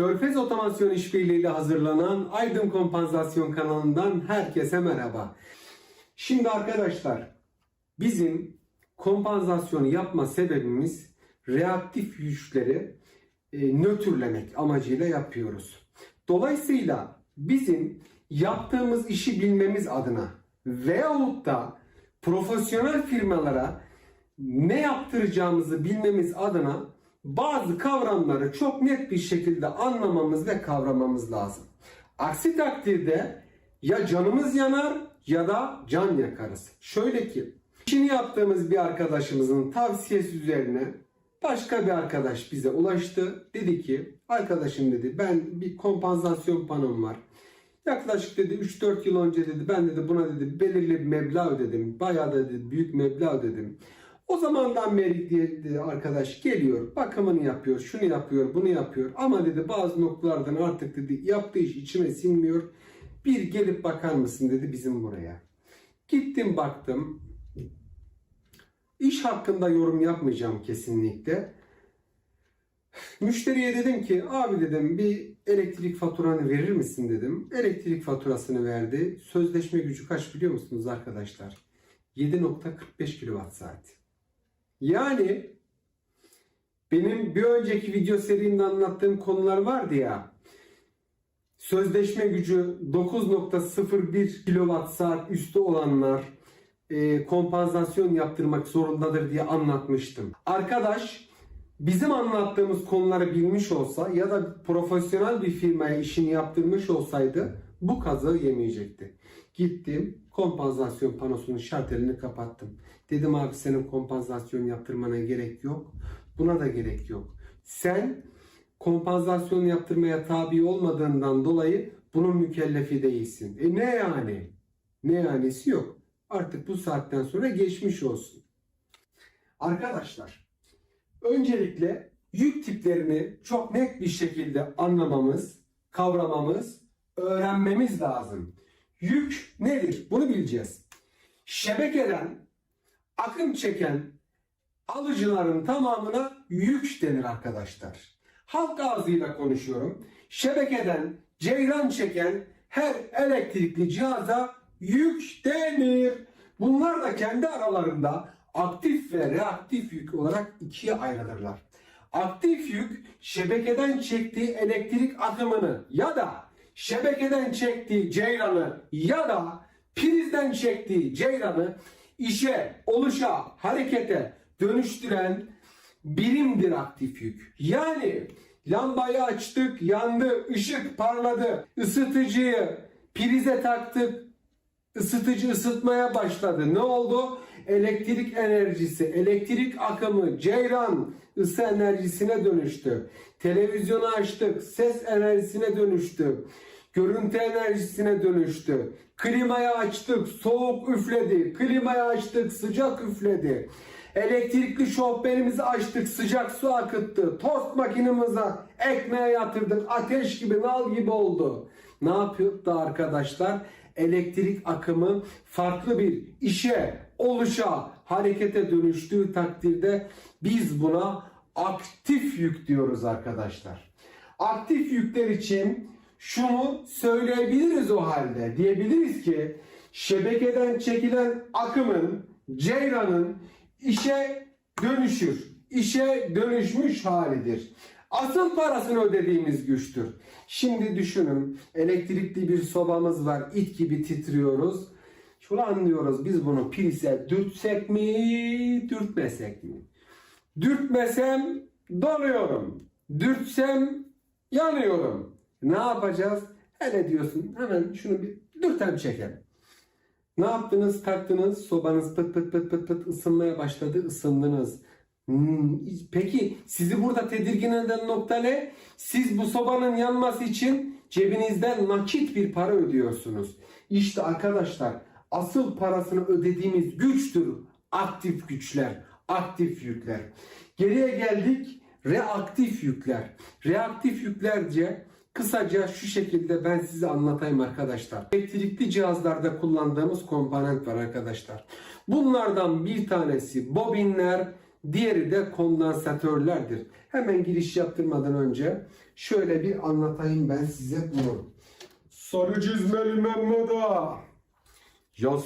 Körfez Otomasyon İşbirliği ile hazırlanan Aydın Kompansasyon kanalından herkese merhaba. Şimdi arkadaşlar bizim kompansasyonu yapma sebebimiz reaktif güçleri e, nötrlemek amacıyla yapıyoruz. Dolayısıyla bizim yaptığımız işi bilmemiz adına veyahut da profesyonel firmalara ne yaptıracağımızı bilmemiz adına bazı kavramları çok net bir şekilde anlamamız ve kavramamız lazım. Aksi takdirde ya canımız yanar ya da can yakarız. Şöyle ki, işini yaptığımız bir arkadaşımızın tavsiyesi üzerine başka bir arkadaş bize ulaştı. Dedi ki, arkadaşım dedi ben bir kompansasyon panom var. Yaklaşık dedi 3-4 yıl önce dedi ben dedi buna dedi belirli bir meblağ ödedim. Bayağı da dedi büyük meblağ ödedim. O zamandan beri dedi, arkadaş geliyor, bakımını yapıyor, şunu yapıyor, bunu yapıyor. Ama dedi bazı noktalardan artık dedi yaptığı iş içime sinmiyor. Bir gelip bakar mısın dedi bizim buraya. Gittim baktım. İş hakkında yorum yapmayacağım kesinlikle. Müşteriye dedim ki abi dedim bir elektrik faturanı verir misin dedim. Elektrik faturasını verdi. Sözleşme gücü kaç biliyor musunuz arkadaşlar? 7.45 kWh saat. Yani benim bir önceki video serimde anlattığım konular vardı ya. Sözleşme gücü 9.01 kWh saat üstü olanlar e, kompansasyon yaptırmak zorundadır diye anlatmıştım. Arkadaş bizim anlattığımız konuları bilmiş olsa ya da profesyonel bir firmaya işini yaptırmış olsaydı bu kazığı yemeyecekti. Gittim kompansasyon panosunun şartelini kapattım. Dedim abi senin kompansasyon yaptırmana gerek yok. Buna da gerek yok. Sen kompansasyon yaptırmaya tabi olmadığından dolayı bunun mükellefi değilsin. E ne yani? Ne yanisi yok. Artık bu saatten sonra geçmiş olsun. Arkadaşlar öncelikle yük tiplerini çok net bir şekilde anlamamız, kavramamız, öğrenmemiz lazım. Yük nedir? Bunu bileceğiz. Şebekeden akım çeken alıcıların tamamına yük denir arkadaşlar. Halk ağzıyla konuşuyorum. Şebekeden ceyran çeken her elektrikli cihaza yük denir. Bunlar da kendi aralarında aktif ve reaktif yük olarak ikiye ayrılırlar. Aktif yük şebekeden çektiği elektrik akımını ya da şebekeden çektiği ceyranı ya da prizden çektiği ceyranı işe, oluşa, harekete dönüştüren birimdir aktif yük. Yani lambayı açtık, yandı, ışık parladı, ısıtıcıyı prize taktık, ısıtıcı ısıtmaya başladı. Ne oldu? Elektrik enerjisi, elektrik akımı, ceyran ısı enerjisine dönüştü. Televizyonu açtık, ses enerjisine dönüştü. Görüntü enerjisine dönüştü. Klimayı açtık, soğuk üfledi. Klimayı açtık, sıcak üfledi. Elektrikli şofbenimizi açtık, sıcak su akıttı. Tost makinemize ekmeğe yatırdık, ateş gibi, nal gibi oldu. Ne yapıyordu arkadaşlar? Elektrik akımı farklı bir işe, oluşa, harekete dönüştüğü takdirde biz buna aktif yük diyoruz arkadaşlar. Aktif yükler için şunu söyleyebiliriz o halde. Diyebiliriz ki şebekeden çekilen akımın, ceyranın işe dönüşür. İşe dönüşmüş halidir. Asıl parasını ödediğimiz güçtür. Şimdi düşünün elektrikli bir sobamız var. it gibi titriyoruz. Şunu anlıyoruz biz bunu prize dürtsek mi, dürtmesek mi? Dürtmesem donuyorum. Dürtsem yanıyorum. Ne yapacağız? Hele diyorsun hemen şunu bir dürtem çekelim. Ne yaptınız? Taktınız. Sobanız pıt pıt pıt pıt pıt ısınmaya başladı. Isındınız. Hmm, Peki sizi burada tedirgin eden nokta ne? Siz bu sobanın yanması için cebinizden nakit bir para ödüyorsunuz. İşte arkadaşlar asıl parasını ödediğimiz güçtür aktif güçler, aktif yükler. Geriye geldik reaktif yükler. Reaktif yüklerce kısaca şu şekilde ben size anlatayım arkadaşlar. Elektrikli cihazlarda kullandığımız komponent var arkadaşlar. Bunlardan bir tanesi bobinler, Diğeri de kondansatörlerdir. Hemen giriş yaptırmadan önce şöyle bir anlatayım ben size bunu. Sarı çizmeli Mehmet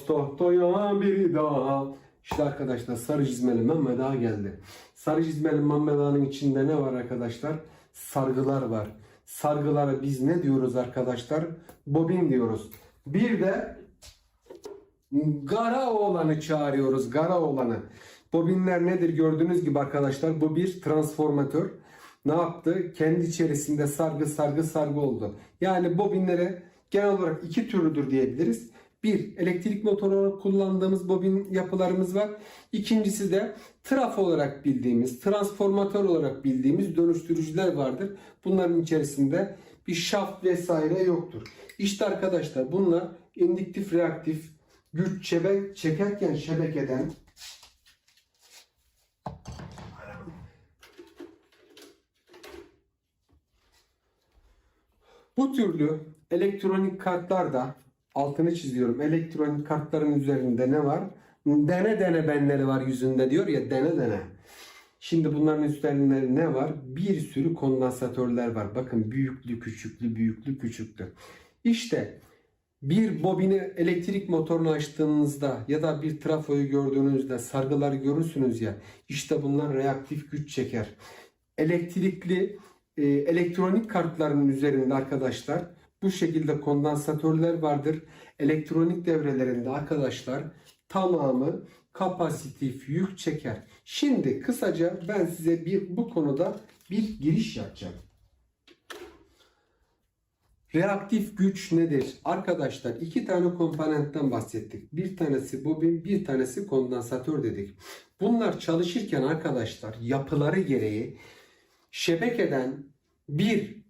Tahtaya bir daha. İşte arkadaşlar sarı çizmeli Mehmet Ağa geldi. Sarı çizmeli Mehmet içinde ne var arkadaşlar? Sargılar var. Sargılara biz ne diyoruz arkadaşlar? Bobin diyoruz. Bir de Gara oğlanı çağırıyoruz. Gara oğlanı. Bobinler nedir gördüğünüz gibi arkadaşlar bu bir transformatör. Ne yaptı? Kendi içerisinde sargı sargı sargı oldu. Yani bobinlere genel olarak iki türlüdür diyebiliriz. Bir, elektrik motoru olarak kullandığımız bobin yapılarımız var. İkincisi de trafo olarak bildiğimiz, transformatör olarak bildiğimiz dönüştürücüler vardır. Bunların içerisinde bir şaft vesaire yoktur. İşte arkadaşlar bunlar indüktif reaktif güç çebe çekerken şebekeden Bu türlü elektronik kartlarda altını çiziyorum. Elektronik kartların üzerinde ne var? Dene dene benleri var yüzünde diyor ya dene dene. Şimdi bunların üstlerinde ne var? Bir sürü kondansatörler var. Bakın büyüklü, küçüklü, büyüklü, küçüklü. İşte bir bobini elektrik motorunu açtığınızda ya da bir trafoyu gördüğünüzde sargıları görürsünüz ya işte bunlar reaktif güç çeker. Elektrikli e, elektronik kartların üzerinde arkadaşlar bu şekilde kondansatörler vardır. Elektronik devrelerinde arkadaşlar tamamı kapasitif yük çeker. Şimdi kısaca ben size bir bu konuda bir giriş yapacağım. Reaktif güç nedir? Arkadaşlar iki tane komponentten bahsettik. Bir tanesi bobin, bir tanesi kondansatör dedik. Bunlar çalışırken arkadaşlar yapıları gereği şebekeden bir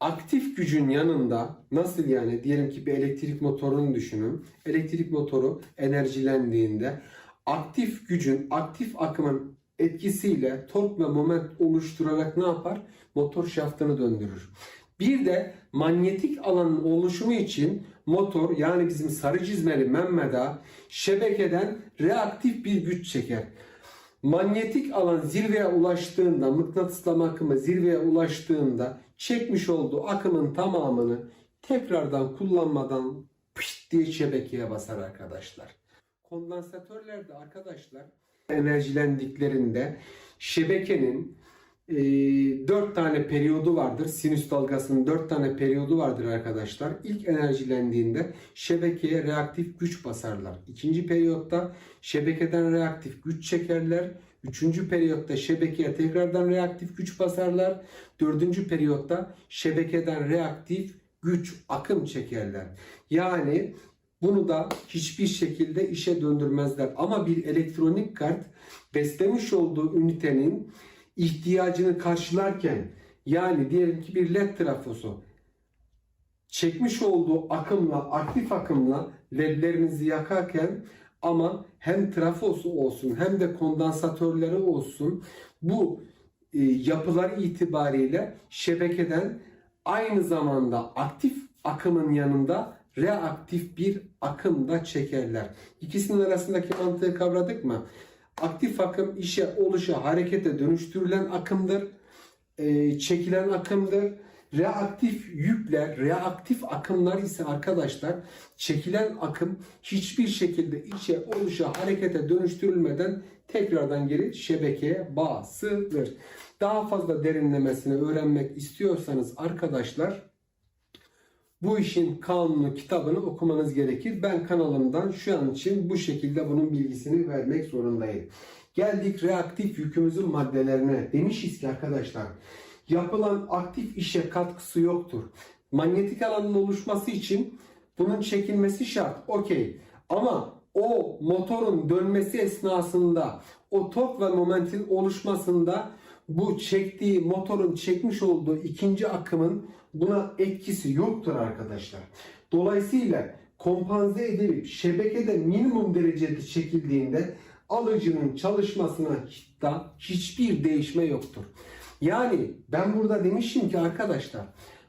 aktif gücün yanında nasıl yani diyelim ki bir elektrik motorunu düşünün. Elektrik motoru enerjilendiğinde aktif gücün, aktif akımın etkisiyle tork ve moment oluşturarak ne yapar? Motor şaftını döndürür. Bir de manyetik alanın oluşumu için motor yani bizim sarı çizmeli Mehmet'a şebekeden reaktif bir güç çeker. Manyetik alan zirveye ulaştığında, mıknatıslama akımı zirveye ulaştığında çekmiş olduğu akımın tamamını tekrardan kullanmadan pişt diye şebekeye basar arkadaşlar. Kondansatörlerde arkadaşlar enerjilendiklerinde şebekenin e, 4 tane periyodu vardır. Sinüs dalgasının 4 tane periyodu vardır arkadaşlar. İlk enerjilendiğinde şebekeye reaktif güç basarlar. İkinci periyotta şebekeden reaktif güç çekerler. Üçüncü periyotta şebekeye tekrardan reaktif güç basarlar. Dördüncü periyotta şebekeden reaktif güç akım çekerler. Yani bunu da hiçbir şekilde işe döndürmezler. Ama bir elektronik kart beslemiş olduğu ünitenin ihtiyacını karşılarken yani diyelim ki bir led trafosu çekmiş olduğu akımla aktif akımla ledlerinizi yakarken ama hem trafosu olsun hem de kondansatörleri olsun bu e, yapılar itibariyle şebekeden aynı zamanda aktif akımın yanında reaktif bir akım da çekerler. İkisinin arasındaki mantığı kavradık mı? Aktif akım işe, oluşa, harekete dönüştürülen akımdır. E, çekilen akımdır. Reaktif yükler, reaktif akımlar ise arkadaşlar çekilen akım hiçbir şekilde içe, oluşa, harekete dönüştürülmeden tekrardan geri şebekeye basılır. Daha fazla derinlemesine öğrenmek istiyorsanız arkadaşlar bu işin kanunu kitabını okumanız gerekir. Ben kanalımdan şu an için bu şekilde bunun bilgisini vermek zorundayım. Geldik reaktif yükümüzün maddelerine. Demişiz ki arkadaşlar yapılan aktif işe katkısı yoktur. Manyetik alanın oluşması için bunun çekilmesi şart. Okey. Ama o motorun dönmesi esnasında o tork ve momentin oluşmasında bu çektiği motorun çekmiş olduğu ikinci akımın buna etkisi yoktur arkadaşlar. Dolayısıyla kompanze edilip şebekede minimum derecede çekildiğinde alıcının çalışmasına da hiçbir değişme yoktur. Yani ben burada demişim ki arkadaşlar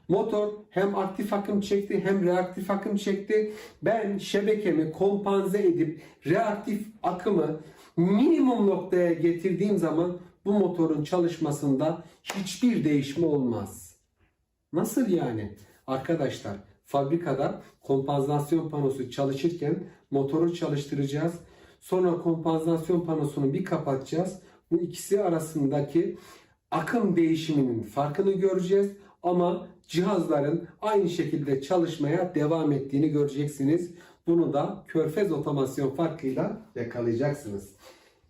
motor hem aktif akım çekti hem reaktif akım çekti. Ben şebekemi kompanze edip reaktif akımı minimum noktaya getirdiğim zaman bu motorun çalışmasında hiçbir değişme olmaz. Nasıl yani? Arkadaşlar fabrikada kompansasyon panosu çalışırken motoru çalıştıracağız. Sonra kompansasyon panosunu bir kapatacağız. Bu ikisi arasındaki akım değişiminin farkını göreceğiz. Ama cihazların aynı şekilde çalışmaya devam ettiğini göreceksiniz. Bunu da körfez otomasyon farkıyla yakalayacaksınız.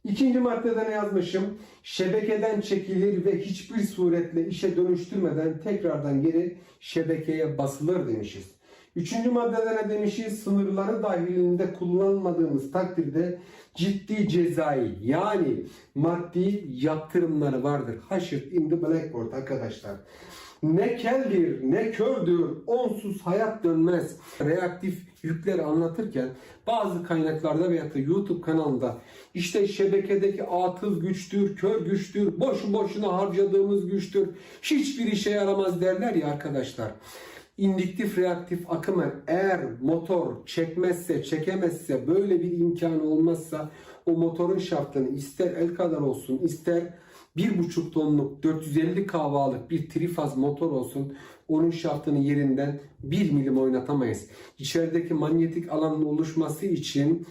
İkinci maddede ne yazmışım? Şebekeden çekilir ve hiçbir suretle işe dönüştürmeden tekrardan geri şebekeye basılır demişiz. Üçüncü maddede ne demişiz? Sınırları dahilinde kullanmadığımız takdirde ciddi cezai yani maddi yaptırımları vardır. Haşır in the blackboard arkadaşlar. Ne keldir ne kördür onsuz hayat dönmez. Reaktif yükleri anlatırken bazı kaynaklarda veya da YouTube kanalında işte şebekedeki atıl güçtür, kör güçtür, boşu boşuna harcadığımız güçtür, hiçbir işe yaramaz derler ya arkadaşlar. İndüktif reaktif akımı eğer motor çekmezse, çekemezse, böyle bir imkanı olmazsa o motorun şaftını ister el kadar olsun, ister 1,5 tonluk 450 kV'lık bir trifaz motor olsun onun şaftını yerinden 1 milim oynatamayız. İçerideki manyetik alanın oluşması için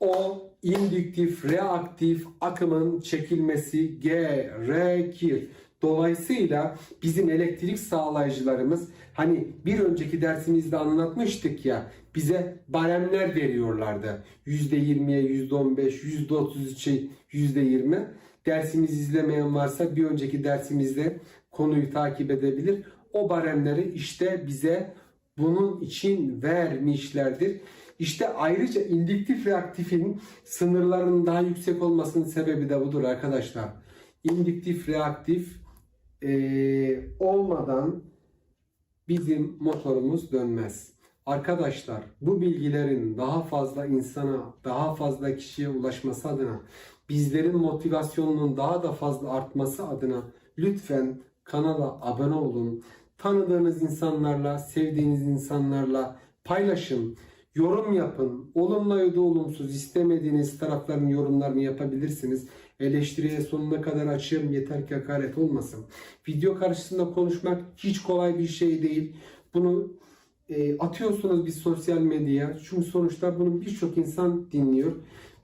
o indüktif reaktif akımın çekilmesi gerekir. Dolayısıyla bizim elektrik sağlayıcılarımız hani bir önceki dersimizde anlatmıştık ya bize baremler veriyorlardı. %20'ye, %15, %33'e, %20. Dersimizi izlemeyen varsa bir önceki dersimizde konuyu takip edebilir. O baremleri işte bize bunun için vermişlerdir. İşte ayrıca indüktif reaktifin sınırlarının daha yüksek olmasının sebebi de budur arkadaşlar. İndüktif reaktif eee, olmadan bizim motorumuz dönmez. Arkadaşlar bu bilgilerin daha fazla insana, daha fazla kişiye ulaşması adına, bizlerin motivasyonunun daha da fazla artması adına lütfen kanala abone olun. Tanıdığınız insanlarla, sevdiğiniz insanlarla paylaşın. Yorum yapın. Olumlu ya da olumsuz istemediğiniz tarafların yorumlarını yapabilirsiniz. Eleştiriye sonuna kadar açığım yeter ki hakaret olmasın. Video karşısında konuşmak hiç kolay bir şey değil. Bunu e, atıyorsunuz bir sosyal medyaya. Çünkü sonuçta bunu birçok insan dinliyor.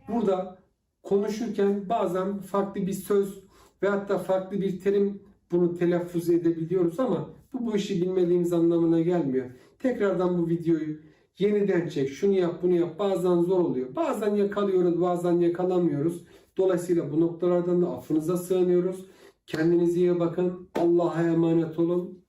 Burada konuşurken bazen farklı bir söz ve hatta farklı bir terim bunu telaffuz edebiliyoruz ama bu bu işi bilmediğimiz anlamına gelmiyor. Tekrardan bu videoyu yeniden çek, şunu yap, bunu yap. Bazen zor oluyor. Bazen yakalıyoruz, bazen yakalamıyoruz. Dolayısıyla bu noktalardan da affınıza sığınıyoruz. Kendinize iyi bakın. Allah'a emanet olun.